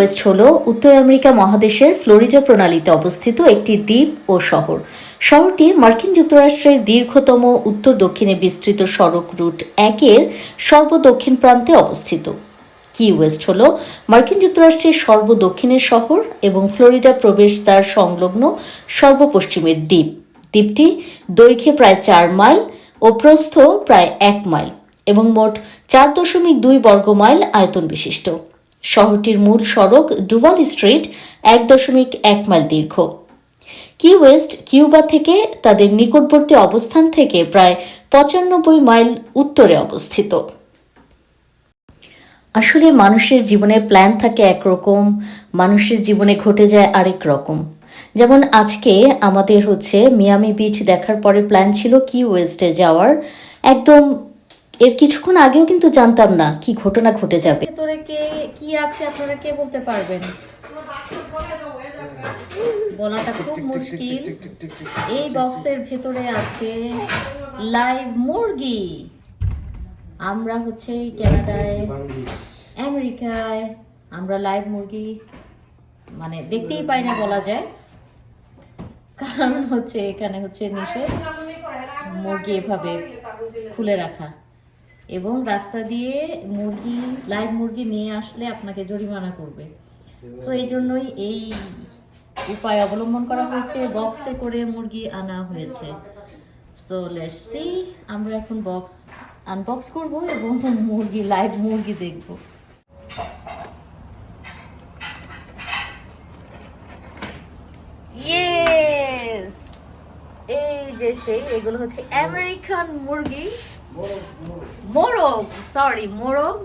West হলো, উত্তর America মহাদেশের ফ্লোরিডা প্রণালীতে অবস্থিত একটি দ্বীপ ও শহর। শহরটি মার্কিন যুক্তরাষ্ট্রের দীর্ঘতম, উত্তর দক্ষিণে বিস্তৃত সড়ক রুট একের সর্বদক্ষিণ প্রান্তে অবস্থিত। কি ওয়েস্ট হল? মার্কিন যুক্তরাষ্ট্রের সর্বদক্ষিণের শহর এবং ফ্লোরিডা প্রবেশদ্বার সংলগ্ন সর্বপশ্চিমের দ্বীপ। দ্বীপটি দৈর্ঘ্যে প্রায় চার মাইল ও প্রস্থ প্রায় এক মাইল এবং মোট চার দশমিক দুই বর্গ মাইল আয়তন বিশিষ্ট। শহরটির মূল সড়ক ডুভাল স্ট্রিট এক দশমিক এক মাইল দীর্ঘ। কি ওয়েস্ট কিউবা থেকে তাদের নিকটবর্তী অবস্থান থেকে প্রায় পঁচানব্বই মাইল উত্তরে অবস্থিত। আসলে মানুষের জীবনে প্ল্যান থাকে একরকম, মানুষের জীবনে ঘটে যায় আরেক রকম। যেমন আজকে আমাদের হচ্ছে মিয়ামি বিচ দেখার পরে প্ল্যান ছিল কি ওয়েস্টে যাওয়ার। একদম এর কিছুক্ষণ আগেও কিন্তু জানতাম না কি ঘটনা ঘটে যাবে। ভেতরে কে কি আছে আপনারা কে বলতে পারবেন? বলাটা খুব মুশকিল। এই বক্সের ভেতরে আছে লাইভ মুরগি। আমরা হচ্ছে ক্যানাডায় আমেরিকায় আমরা লাইভ মুরগি মানে দেখতেই পাই না বলা যায়। কারণ হচ্ছে এখানে হচ্ছে নিষেধ মুরগি এভাবে খুলে রাখা। এবং রাস্তা দিয়ে মুরগি লাইভ মুরগি নিয়ে আসলে আপনাকে জরিমানা করবে। সো এই জন্যই এই উপায় অবলম্বন করা হয়েছে। বক্সে করে মুরগি আনা হয়েছে। সো লেটস সি আমরা এখন বক্স আনবক্স করব এবং মুরগি লাইভ মুরগি দেখব। ইয়েস এই যে সেই এগুলো হচ্ছে আমেরিকান মুরগি। মোরগ সরি মোরগ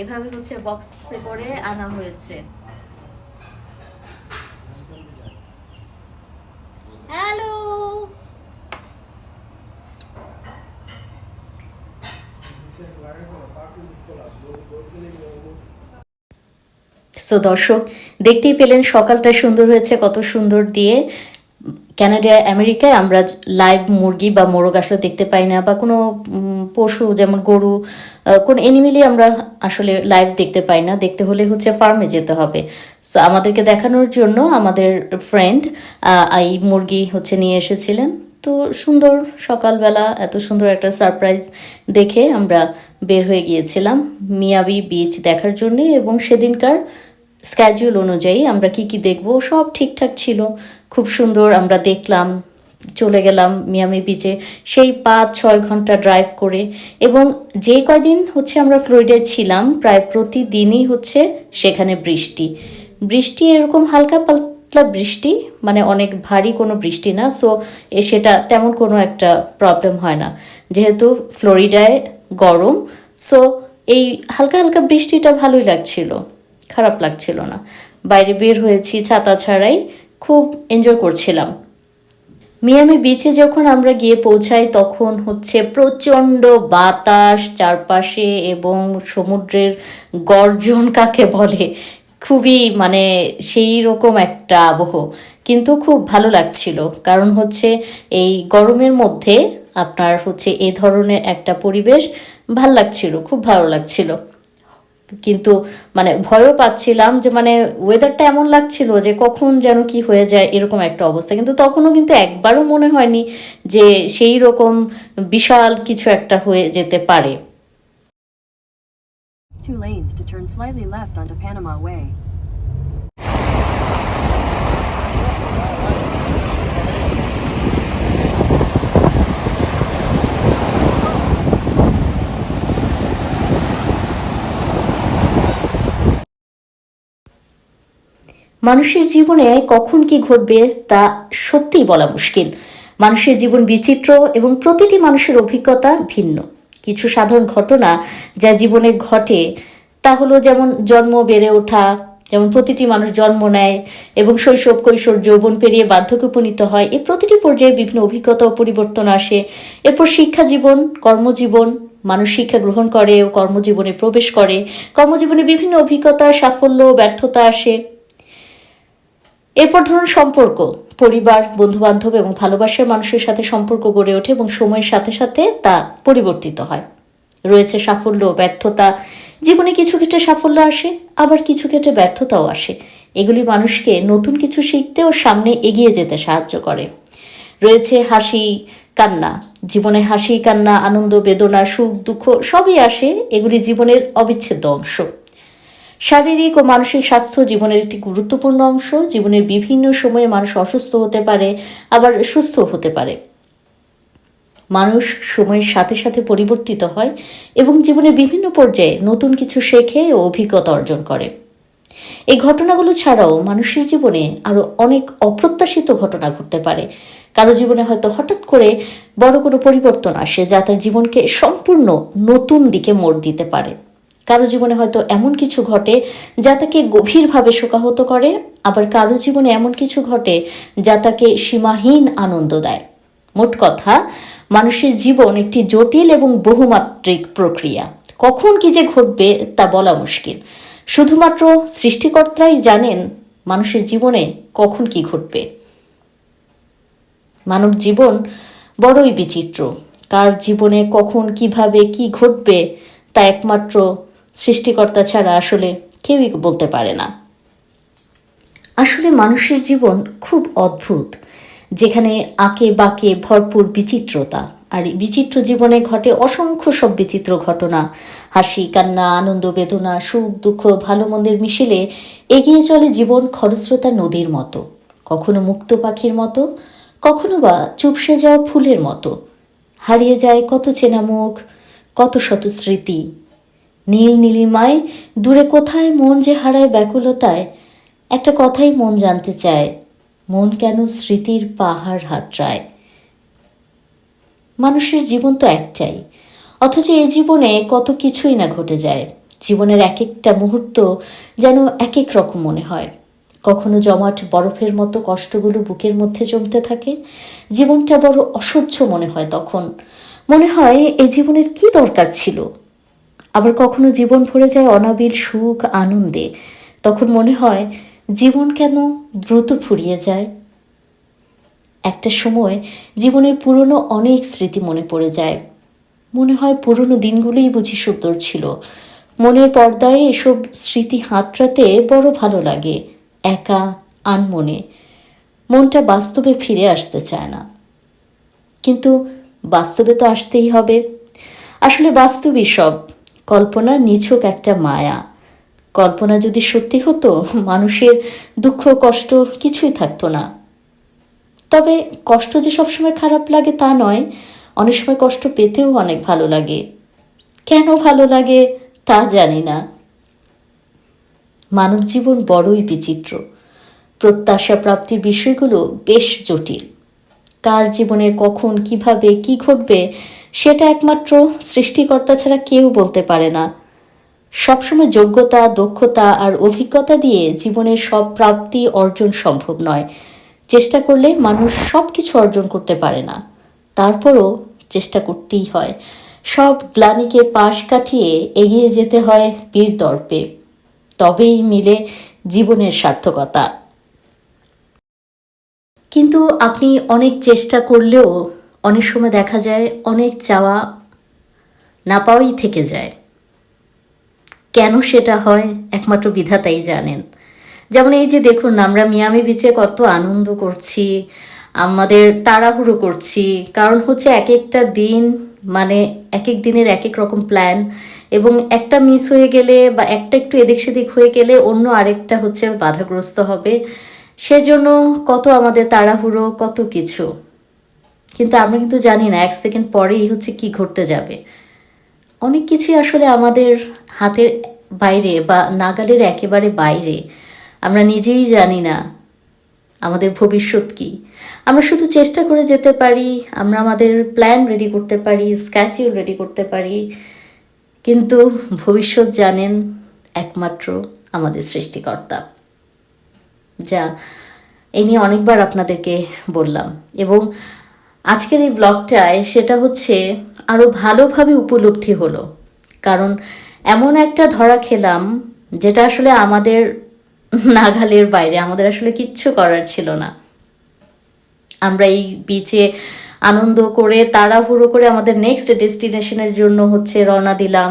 এভাবে হচ্ছে বক্সে করে আনা হয়েছে। হ্যালো সো দর্শক, দেখতেই পেলেন সকালটা সুন্দর হয়েছে, কত সুন্দর দিয়ে। ক্যানাডায় আমেরিকায় আমরা লাইভ মুরগি বা মোরগ আসলে দেখতে পাই না, বা কোনো পশু, যেমন গরু কোন এনিমেলই আমরা আসলে লাইভ দেখতে পাই না। দেখতে হলে হচ্ছে ফার্মে যেতে হবে। সো আমাদেরকে দেখানোর জন্য আমাদের ফ্রেন্ড এই মুরগি হচ্ছে নিয়ে এসেছিলেন। তো সুন্দর সকালবেলা, এত সুন্দর একটা সারপ্রাইজ দেখে আমরা বের হয়ে গিয়েছিলাম মিয়াবি বিচ দেখার জন্যে এবং সেদিনকার স্ক্যাজুয়াল অনুযায়ী আমরা কি কি দেখব, সব ঠিকঠাক ছিল। খুব সুন্দর, আমরা দেখলাম, চলে গেলাম মিয়ামি বিচে সেই পাঁচ, ছয় ঘণ্টা ড্রাইভ করে এবং যে কয়দিন হচ্ছে আমরা ফ্লোরিডায় ছিলাম, প্রায় প্রতিদিনই হচ্ছে সেখানে বৃষ্টি। বৃষ্টি এরকম হালকা পাতলা বৃষ্টি মানে অনেক ভারী কোনো বৃষ্টি না সো সেটা তেমন কোনো একটা প্রবলেম হয় না। যেহেতু ফ্লোরিডায় গরম সো এই হালকা হালকা বৃষ্টিটা ভালোই লাগছিল, খারাপ লাগছিল না। বাইরে বের হয়েছি ছাতা ছাড়াই খুব এনজয় করছিলাম। মিয়ামি বিচে যখন আমরা গিয়ে পৌঁছাই, তখন হচ্ছে প্রচণ্ড বাতাস চারপাশে এবং সমুদ্রের গর্জন কাকে বলে, খুবই মানে সেই রকম একটা আবহ। কিন্তু খুব ভালো লাগছিল, কারণ হচ্ছে এই গরমের মধ্যে আপনার হচ্ছে এ ধরনের একটা পরিবেশ ভালো লাগছিল, খুব ভালো লাগছিল। কিন্তু মানে ভয়ও পাচ্ছিলাম যে মানে ওয়েদারটা এমন লাগছিল যে কখন যেন কি হয়ে যায় এরকম একটা অবস্থা কিন্তু তখনও কিন্তু একবারও মনে হয়নি যে সেই রকম বিশাল কিছু একটা হয়ে যেতে পারে Two lanes to turn slightly left onto Panama Way. মানুষের জীবনে কখন কি ঘটবে তা সত্যিই বলা মুশকিল। মানুষের জীবন বিচিত্র এবং প্রতিটি মানুষের অভিজ্ঞতা ভিন্ন। কিছু সাধারণ ঘটনা যা জীবনে ঘটে তা হলো যেমন জন্ম, বেড়ে ওঠা, যেমন প্রতিটি মানুষ জন্ম নেয় এবং শৈশব, কৈশোর, যৌবন পেরিয়ে বার্ধক্য উপনীত হয়। এই প্রতিটি পর্যায়ে বিভিন্ন অভিজ্ঞতা ও পরিবর্তন আসে। এরপর শিক্ষা জীবন, কর্মজীবন, মানুষ শিক্ষা গ্রহণ করে ও কর্মজীবনে প্রবেশ করে। কর্মজীবনে বিভিন্ন অভিজ্ঞতা, সাফল্য ব্যর্থতা আসে। এরপর ধরুন সম্পর্ক, পরিবার, বন্ধুবান্ধব এবং ভালোবাসার মানুষের সাথে সম্পর্ক গড়ে ওঠে এবং সময়ের সাথে সাথে তা পরিবর্তিত হয়। রয়েছে সাফল্য, ব্যর্থতা, জীবনে কিছু ক্ষেত্রে সাফল্য আসে, আবার কিছু ক্ষেত্রে ব্যর্থতাও আসে। এগুলি মানুষকে নতুন কিছু শিখতে ও সামনে এগিয়ে যেতে সাহায্য করে। রয়েছে হাসি, কান্না, জীবনে হাসি, কান্না, আনন্দ, বেদনা, সুখ, দুঃখ সবই আসে, এগুলি জীবনের অবিচ্ছেদ্য অংশ। শারীরিক ও মানসিক স্বাস্থ্য জীবনের একটি গুরুত্বপূর্ণ অংশ। জীবনের বিভিন্ন সময়ে মানুষ অসুস্থ হতে পারে, আবার সুস্থ হতে পারে। মানুষ সময়ের সাথে সাথে পরিবর্তিত হয় এবং জীবনের বিভিন্ন পর্যায়ে নতুন কিছু শেখে ও অভিজ্ঞতা অর্জন করে। এই ঘটনাগুলো ছাড়াও মানুষের জীবনে আরও অনেক অপ্রত্যাশিত ঘটনা ঘটতে পারে। কারও জীবনে হয়তো হঠাৎ করে বড় কোনো পরিবর্তন আসে যা তার জীবনকে সম্পূর্ণ নতুন দিকে মোড় দিতে পারে। কারও জীবনে হয়তো এমন কিছু ঘটে যা তাকে গভীরভাবে শোকাহত করে, আবার কারও জীবনে এমন কিছু ঘটে যা তাকে সীমাহীন আনন্দ দেয়। মোট কথা, মানুষের জীবন একটি জটিল এবং বহুমাত্রিক প্রক্রিয়া। কখন কি যে ঘটবে তা বলা মুশকিল। শুধুমাত্র সৃষ্টিকর্তাই জানেন মানুষের জীবনে কখন কি ঘটবে। মানব জীবন বড়ই বিচিত্র। কার জীবনে কখন, কীভাবে, কি ঘটবে তা একমাত্র সৃষ্টিকর্তা ছাড়া আসলে কেউই বলতে পারে না। আসলে মানুষের জীবন খুব অদ্ভুত, যেখানে আঁকে বাঁকে ভরপুর বিচিত্রতা, আর বিচিত্র জীবনে ঘটে অসংখ্য সব বিচিত্র ঘটনা। হাসি, কান্না, আনন্দ, বেদনা, সুখ, দুঃখ, ভালো মন্দের মিশেলে এগিয়ে চলে জীবন খরস্রোতা নদীর মতো, কখনো মুক্ত পাখির মতো, কখনো বা চুপসে যাওয়া ফুলের মতো। হারিয়ে যায় কত চেনা মুখ, কত শত স্মৃতি নীল নীলিমায়, দূরে কোথায় মন যে হারায় ব্যাকুলতায়, একটা কথাই মন জানতে চায়, মন কেন স্মৃতির পাহাড় হাতড়ায়? মানুষের জীবন তো একটাই, অথচ এই জীবনে কত কিছুই না ঘটে যায়, জীবনের এক একটা মুহূর্ত যেন এক এক রকম মনে হয়। কখনো জমাট বরফের মতো কষ্টগুলো বুকের মধ্যে জমতে থাকে, জীবনটা বড় অসহ্য মনে হয় তখন, মনে হয় এই জীবনের কি দরকার ছিল? আবার কখনো জীবন ভরে যায় অনাবিল সুখ আনন্দে। তখন মনে হয়, জীবন কেন দ্রুত ফুরিয়ে যায়? একটা সময় জীবনের পুরনো অনেক স্মৃতি মনে পড়ে যায়। মনে হয় পুরনো দিনগুলোই বুঝি সুন্দর ছিল। মনের পর্দায় এসব স্মৃতি হাতড়াতে বড় ভালো লাগে, একা, আনমনে। মনটা বাস্তবে ফিরে আসতে চায় না। কিন্তু বাস্তবে তো আসতেই হবে। আসলে বাস্তবই সব। কল্পনা নিছক একটা মায়া। কল্পনা যদি সত্যি হতো, মানুষের দুঃখ, কষ্ট কিছুই থাকতো না। তবে কষ্ট যে সবসময় খারাপ লাগে তা নয়, অনেক সময় কষ্ট পেতেও অনেক ভালো লাগে। কেন ভালো লাগে তা জানি না। মানব জীবন বড়ই বিচিত্র। প্রত্যাশা প্রাপ্তির বিষয়গুলো বেশ জটিল। কার জীবনে কখন, কীভাবে, কি ঘটবে সেটা একমাত্র সৃষ্টিকর্তা ছাড়া কেউ বলতে পারে না। সবসময় যোগ্যতা, দক্ষতা আর অভিজ্ঞতা দিয়ে জীবনের সব প্রাপ্তি অর্জন সম্ভব নয়। চেষ্টা করলে মানুষ সব কিছু অর্জন করতে পারে না। তারপরও চেষ্টা করতেই হয়। সব গ্লানিকে পাশ কাটিয়ে এগিয়ে যেতে হয় বীর দর্পে। তবেই মিলে জীবনের সার্থকতা। কিন্তু আপনি অনেক চেষ্টা করলেও অনেক সময় দেখা যায় অনেক চাওয়া না পাওয়াই থেকে যায়। কেন সেটা হয় একমাত্র বিধাতাই জানেন। যেমন এই যে দেখুন, আমরা মিয়ামি বিচে কত আনন্দ করছি, আমাদের তাড়াহুড়ো করছি, কারণ হচ্ছে এক একটা দিন মানে এক এক দিনের এক এক রকম প্ল্যান এবং একটা মিস হয়ে গেলে বা একটা একটু এদিক সেদিক হয়ে গেলে অন্য আরেকটা হচ্ছে বাধাগ্রস্ত হবে। সেজন্য কত আমাদের তাড়াহুড়ো, কত কিছু। কিন্তু আমরা কিন্তু জানি না, এক সেকেন্ড পরেই হচ্ছে কি ঘটতে যাবে। অনেক কিছুই আসলে আমাদের হাতের বাইরে বা নাগালের একেবারে বাইরে। আমরা নিজেই জানি না আমাদের ভবিষ্যৎ কি। আমরা শুধু চেষ্টা করে যেতে পারি, আমরা আমাদের প্ল্যান রেডি করতে পারি স্ক্যাচিউল রেডি করতে পারি, কিন্তু ভবিষ্যৎ জানেন একমাত্র আমাদের সৃষ্টিকর্তা, যা এই নিয়ে অনেকবার আপনাদেরকে বললাম। এবং আজকের এই ব্লগটায় সেটা হচ্ছে আরও ভালোভাবে উপলব্ধি হলো। কারণ এমন একটা ধরা খেলাম যেটা আসলে আমাদের নাগালের বাইরে, আমাদের আসলে কিচ্ছু করার ছিল না। আমরা এই বিচে আনন্দ করে, তাড়াহুড়ো করে আমাদের নেক্সট ডেস্টিনেশনের জন্য হচ্ছে রওনা দিলাম,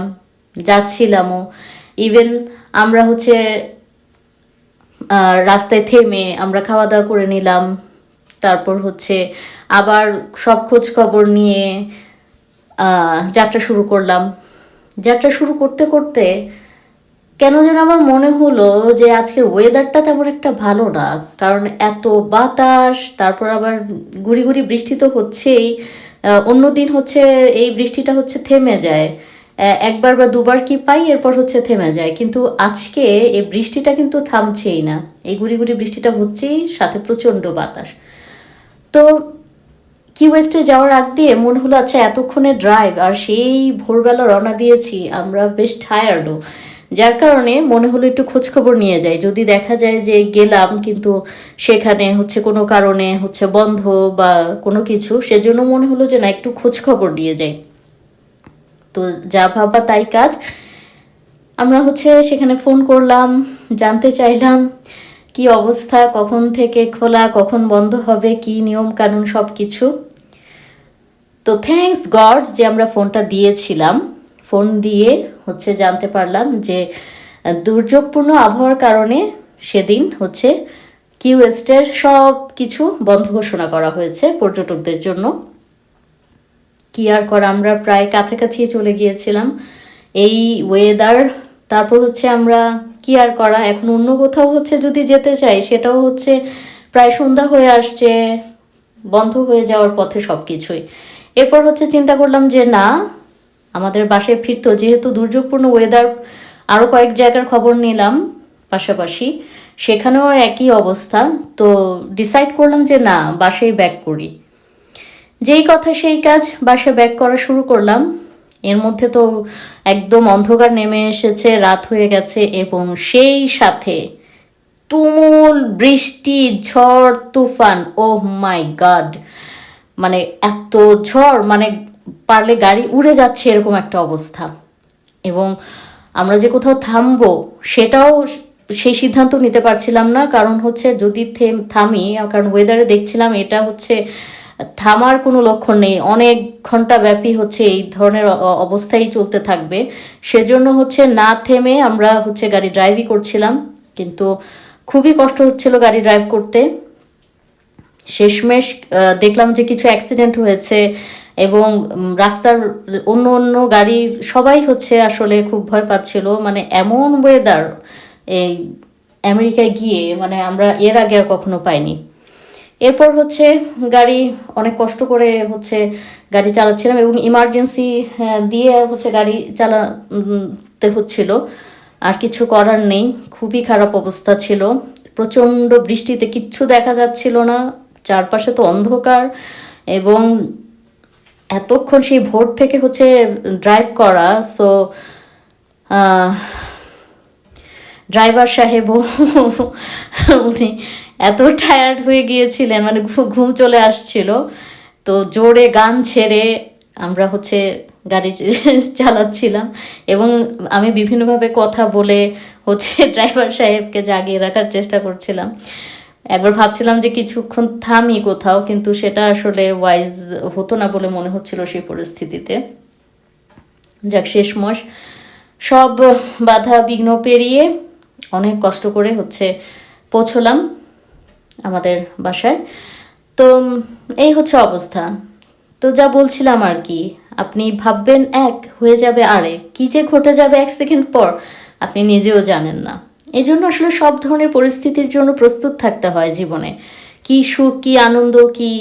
যাচ্ছিলামও। ইভেন আমরা হচ্ছে রাস্তায় থেমে আমরা খাওয়া দাওয়া করে নিলাম, তারপর হচ্ছে আবার সব খোঁজ খবর নিয়ে যাত্রা শুরু করলাম। যাত্রা শুরু করতে করতে কেন যেন আমার মনে হলো যে আজকের ওয়েদারটা তেমন একটা ভালো না। কারণ এত বাতাস তারপর আবার গুড়ি গুড়ি বৃষ্টি তো হচ্ছেই। আহ, অন্যদিন হচ্ছে এই বৃষ্টিটা হচ্ছে থেমে যায়। একবার বা দুবার কি পাই এরপর হচ্ছে থেমে যায়। কিন্তু আজকে এই বৃষ্টিটা কিন্তু থামছেই না। এই গুড়ি গুড়ি বৃষ্টিটা হচ্ছেই সাথে প্রচণ্ড বাতাস। তো কি ওয়েস্টে যাওয়ার আগ দিয়ে মনে হলো আচ্ছা এতক্ষণে ড্রাইভ আর সেই ভোরবেলা রওনা দিয়েছি, আমরা বেশ টায়ার্ডও যার কারণে মনে হলো একটু খোঁজখবর নিয়ে যাই। যদি দেখা যায় যে গেলাম, কিন্তু সেখানে হচ্ছে কোনো কারণে হচ্ছে বন্ধ বা কোনো কিছু, সেজন্য মনে হলো যে না, একটু খোঁজখবর নিয়ে যাই। তো যা ভাবা তাই কাজ। আমরা হচ্ছে সেখানে ফোন করলাম, জানতে চাইলাম, কি অবস্থা, কখন থেকে খোলা, কখন বন্ধ হবে, কি নিয়ম কানুন সব কিছু তো থ্যাঙ্কস গড যে আমরা ফোনটা দিয়েছিলাম। ফোন দিয়ে হচ্ছে জানতে পারলাম যে দুর্যোগপূর্ণ আবহাওয়ার কারণে সেদিন হচ্ছে কিউএস্টের সব কিছু বন্ধ ঘোষণা করা হয়েছে পর্যটকদের জন্য। কি আর করা, আমরা প্রায় কাছাকাছি চলে গিয়েছিলাম। এই ওয়েদার তারপর হচ্ছে আমরা কি আর করা, এখন অন্য কোথাও হচ্ছে যদি যেতে চাই, সেটাও হচ্ছে প্রায় সন্ধ্যা হয়ে আসছে, বন্ধ হয়ে যাওয়ার পথে সব কিছুই এরপর হচ্ছে চিন্তা করলাম যে না, আমাদের বাসায় ফিরতো যেহেতু দুর্যোগপূর্ণ ওয়েদার আরও কয়েক জায়গার খবর নিলাম পাশাপাশি, সেখানেও একই অবস্থা। তো ডিসাইড করলাম যে না, বাসায় ব্যাক করি। যেই কথা সেই কাজ বাসে ব্যাক করা শুরু করলাম। এর মধ্যে তো একদম অন্ধকার নেমে এসেছে, রাত হয়ে গেছে এবং সেই সাথে তুমুল বৃষ্টি, ঝড়, তুফান ও মাই গড মানে এত ঝড় মানে পারলে গাড়ি উড়ে যাচ্ছে এরকম একটা অবস্থা। এবং আমরা যে কোথাও থামবো, সেটাও সেই সিদ্ধান্ত নিতে পারছিলাম না। কারণ হচ্ছে যদি থেম- থামি, কারণ ওয়েদারে দেখছিলাম এটা হচ্ছে থামার কোনো লক্ষণ নেই। অনেক ঘণ্টা ব্যাপী হচ্ছে এই ধরনের অবস্থাই চলতে থাকবে। সেজন্য হচ্ছে না থেমে আমরা হচ্ছে গাড়ি ড্রাইভই করছিলাম। কিন্তু খুবই কষ্ট হচ্ছিল গাড়ি ড্রাইভ করতে। শেষমেশ দেখলাম যে কিছু অ্যাক্সিডেন্ট হয়েছে এবং রাস্তার অন্য অন্য গাড়ি সবাই হচ্ছে আসলে খুব ভয় পাচ্ছিল। মানে এমন ওয়েদার এই আমেরিকায় গিয়ে মানে আমরা এর আগে আর কখনো পাইনি। এরপর হচ্ছে গাড়ি অনেক কষ্ট করে হচ্ছে গাড়ি চালাচ্ছিলাম এবং ইমার্জেন্সি দিয়ে হচ্ছে গাড়ি চালাতে হচ্ছিল। আর কিছু করার নেই। খুবই খারাপ অবস্থা ছিল। প্রচণ্ড বৃষ্টিতে কিচ্ছু দেখা যাচ্ছিল না। চারপাশে তো অন্ধকার এবং এতক্ষণ সেই ভোর থেকে হচ্ছে ড্রাইভ করা সো ড্রাইভার সাহেবও উনি এত টায়ার্ড হয়ে গিয়েছিলেন মানে ঘুম চলে আসছিল। তো জোরে গান ছেড়ে আমরা হচ্ছে গাড়ি চালাচ্ছিলাম এবং আমি বিভিন্নভাবে কথা বলে হচ্ছে ড্রাইভার সাহেবকে জাগিয়ে রাখার চেষ্টা করছিলাম। একবার ভাবছিলাম যে কিছুক্ষণ থামি কোথাও, কিন্তু সেটা আসলে ওয়াইজ হতো না বলে মনে হচ্ছিল সেই পরিস্থিতিতে। যাক শেষমশ সব বাধা বিঘ্ন পেরিয়ে অনেক কষ্ট করে হচ্ছে পৌঁছলাম আমাদের বাসায়। তো এই হচ্ছে অবস্থা। তো যা বলছিলাম আর কি, আপনি ভাববেন এক, হয়ে যাবে আরেক। কি যে ঘটে যাবে এক সেকেন্ড পর, আপনি নিজেও জানেন না। এই জন্য আসলে সব ধরনের পরিস্থিতির জন্য প্রস্তুত থাকতে হয় জীবনে। কি সুখ, কি আনন্দ, কি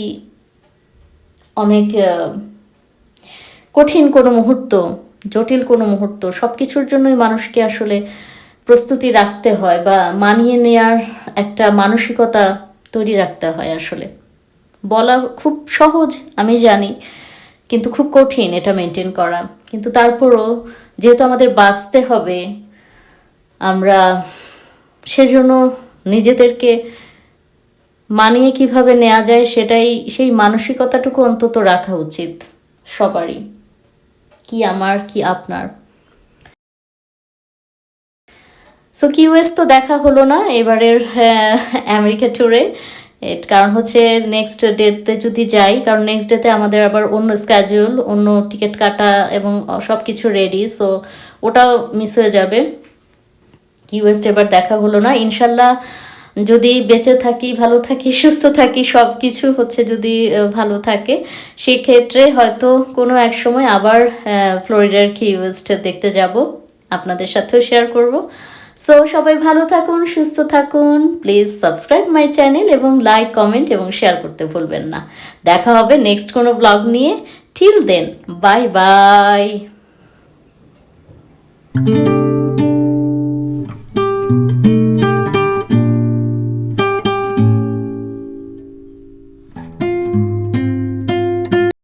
অনেক কঠিন কোনো মুহূর্ত, জটিল কোনো মুহূর্ত সব কিছুর জন্যই মানুষকে আসলে প্রস্তুতি রাখতে হয় বা মানিয়ে নেয়ার একটা মানসিকতা তৈরি রাখতে হয় আসলে। বলা খুব সহজ, আমি জানি, কিন্তু খুব কঠিন এটা মেনটেন করা। কিন্তু তারপরও যেহেতু আমাদের বাঁচতে হবে আমরা সেজন্য নিজেদেরকে মানিয়ে কীভাবে নেওয়া যায় সেটাই সেই মানসিকতাটুকু অন্তত রাখা উচিত সবারই। কি আমার কি আপনার। সো কিউএস তো দেখা হলো না এবারের হ্যাঁ, আমেরিকা ট্যুরে কারণ হচ্ছে নেক্সট ডেতে যদি যাই কারণ নেক্সট ডেতে আমাদের আবার অন্য স্ক্যাজুয়াল অন্য টিকিট কাটা এবং সব কিছু রেডি সো ওটাও মিস হয়ে যাবে। কিউএসট এবার দেখা হলো না। ইনশাল্লাহ যদি বেঁচে থাকি, ভালো থাকি, সুস্থ থাকি সব কিছু হচ্ছে যদি ভালো থাকে, সেক্ষেত্রে হয়তো কোনো এক সময় আবার ফ্লোরিডার কিউএস্ট দেখতে যাব। আপনাদের সাথেও শেয়ার করব। সো সবাই ভালো থাকুন, সুস্থ থাকুন। প্লিজ সাবস্ক্রাইব মাই চ্যানেল এবং লাইক কমেন্ট এবং শেয়ার করতে ভুলবেন না। দেখা হবে নেক্সট কোনো ব্লগ নিয়ে। Till then bye bye